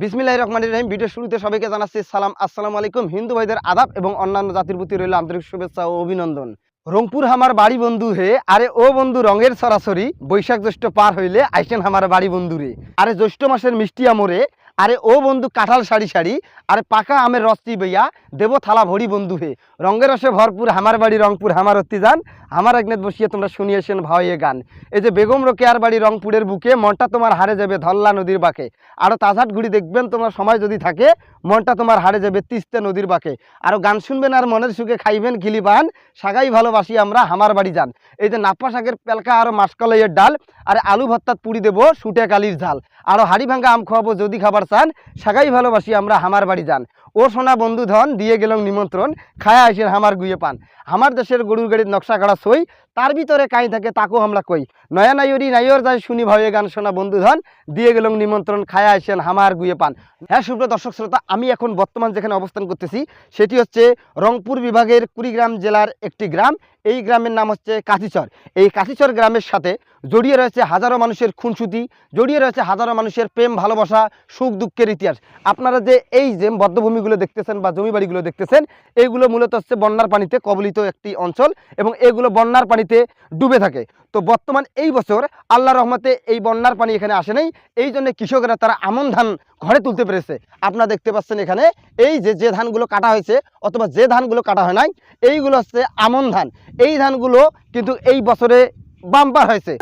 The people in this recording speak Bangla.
বিসমিল্লাহ রহমান রহিম। ভিডিও শুরুতে সবাইকে জানাচ্ছি সালাম। আসসালামু আলাইকুম। হিন্দু ভাইদের আদাব এবং অন্যান্য জাতির প্রতি রইল আন্তরিক শুভেচ্ছা ও অভিনন্দন। রংপুর হামার বাড়ি বন্ধু হে, আরে ও বন্ধু, রঙের সরাসরি বৈশাখ জ্যৈষ্ঠ পার হইলে আইসেন হামার বাড়ি বন্ধু রে আরে জ্যৈষ্ঠ মাসের মিষ্টি আমরে আরে ও বন্ধু কাঁঠাল শাড়ি শাড়ি, আরে পাকা আমের রস্তি বইয়া দেব থালা ভরি বন্ধু হে। রঙের রসে ভরপুর হামার বাড়ি রংপুর, হামার অত্তি যান আমার একনেত বসিয়ে তোমরা শুনিয়েছেন ভাইয়ে গান। এই যে বেগম রোকেয়ার বাড়ি রংপুরের বুকে, মনটা তোমার হারে যাবে ধল্লা নদীর বাঁকে। আরও তাজাট ঘুড়ি দেখবেন, তোমার সময় যদি থাকে, মনটা তোমার হারে যাবে তিস্তে নদীর বাঁকে। আরও গান শুনবেন আর মনের সুখে খাইবেন খিলি পান সাগাই ভালোবাসি আমরা, হামার বাড়ি যান। এই যে নাপ্পা শাকের পেলকা আরও মাসকলাইয়ের ডাল, আর আলু ভত্তাত পুড়ি দেবো, সুটে কালির ঝাল। আরও হাড়ি ভাঙ্গা আম খাওয়াবো যদি খাবার চান সাগাই ভালোবাসি আমরা হামার বাড়ি যান। ও সোনা বন্ধু ধন, দিয়ে গেলাম নিমন্ত্রণ, খায়া আসেন হামার গুয়ে পান। আমার দেশের গরুর গাড়ির নকশা কাড়া সই, তার ভিতরে কাই থাকে তাকো হামলা কই। নয়া নাইরি নাইর যায় শুনি ভয়ে গান শোনা বন্ধু ধন, দিয়ে গেলাম নিমন্ত্রণ, খায়া আসেন হামার গুয়ে পান। হ্যাঁ সুপ্রিয় দর্শক শ্রোতা, আমি এখন বর্তমান যেখানে অবস্থান করতেছি, সেটি হচ্ছে রংপুর বিভাগের কুড়িগ্রাম জেলার একটি গ্রাম। এই গ্রামের নাম হচ্ছে কাঁথিচর এই কাঁথিচর গ্রামের সাথে জড়িয়ে রয়েছে হাজারো মানুষের খুনসুতি জড়িয়ে রয়েছে হাজারো মানুষের প্রেম, ভালোবাসা, সুখ, দুঃখের ইতিহাস। আপনারা যে এই যে বদ্ধভূমিগুলো দেখতেছেন বা জমি বাড়িগুলো দেখতেছেন এইগুলো মূলত হচ্ছে বন্যার পানিতে কবলিত একটি অঞ্চল এবং এগুলো বন্যার পানিতে ডুবে থাকে। তো বর্তমান এই বছর আল্লাহ রহমতে এই বন্যার পানি এখানে আসে নাই, এই জন্য কৃষকরা তারা আমন ধান ঘরে তুলতে পেরেছে। আপনারা দেখতে পাচ্ছেন এখানে, এই যে যে ধানগুলো কাটা হয়েছে অথবা যে ধানগুলো কাটা হয় নাই, এইগুলো হচ্ছে আমন ধান। এই ধানগুলো কিন্তু এই বছরে বাম্পার হয়েছে।